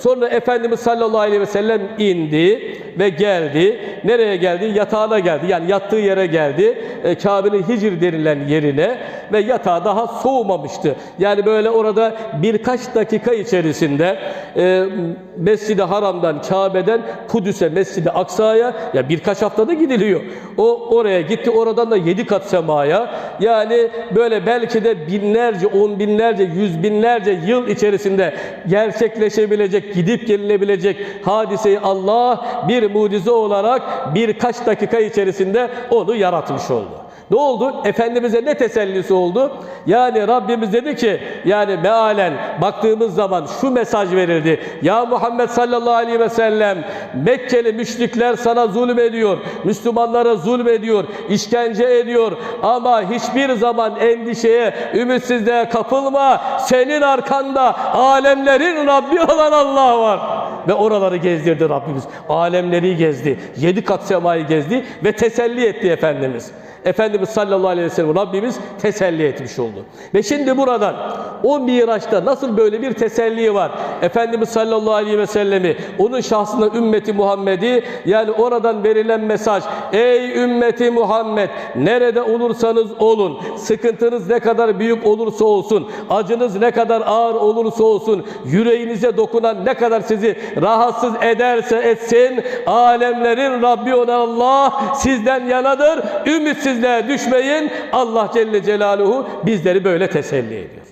Sonra Efendimiz sallallahu aleyhi ve sellem indi ve geldi. Nereye geldi? Yatağına geldi. Yani yattığı yere geldi. E, Kabe'nin Hicr denilen yerine ve yatağı daha soğumamıştı. Yani böyle orada birkaç dakika içerisinde e, Mescid-i Haram'dan, Kabe'den Kudüs'e, Mescid-i Aksa'ya ya birkaç haftada gidiliyor. O oraya gitti. Oradan da yedi kat semaya. Yani böyle belki de binlerce, on binlerce, yüz binlerce yıl içerisinde gerçekleşebilecek, gidip gelinebilecek hadiseyi Allah bir mucize olarak birkaç dakika içerisinde onu yaratmış oldu. Ne oldu? Efendimiz'e ne tesellisi oldu? Yani Rabbimiz dedi ki yani mealen baktığımız zaman şu mesaj verildi. Ya Muhammed sallallahu aleyhi ve sellem Mekkeli müşrikler sana zulüm ediyor. Müslümanlara zulüm ediyor. işkence ediyor. Ama hiçbir zaman endişeye, ümitsizliğe kapılma. Senin arkanda alemlerin Rabbi olan Allah var. Ve oraları gezdirdi Rabbimiz. Alemleri gezdi. Yedi kat semayı gezdi ve teselli etti Efendimiz. Efendimiz sallallahu aleyhi ve sellem Rabbimiz teselli etmiş oldu. Ve şimdi buradan o Miraç'ta nasıl böyle bir teselli var? Efendimiz sallallahu aleyhi ve sellemi onun şahsında ümmeti Muhammed'i yani oradan verilen mesaj ey ümmeti Muhammed nerede olursanız olun sıkıntınız ne kadar büyük olursa olsun acınız ne kadar ağır olursa olsun yüreğinize dokunan ne kadar sizi rahatsız ederse etsin alemlerin Rabbi olan Allah sizden yanadır ümitsizliğe düşmeyin Allah Celle Celaluhu bizleri böyle teselli ediyor.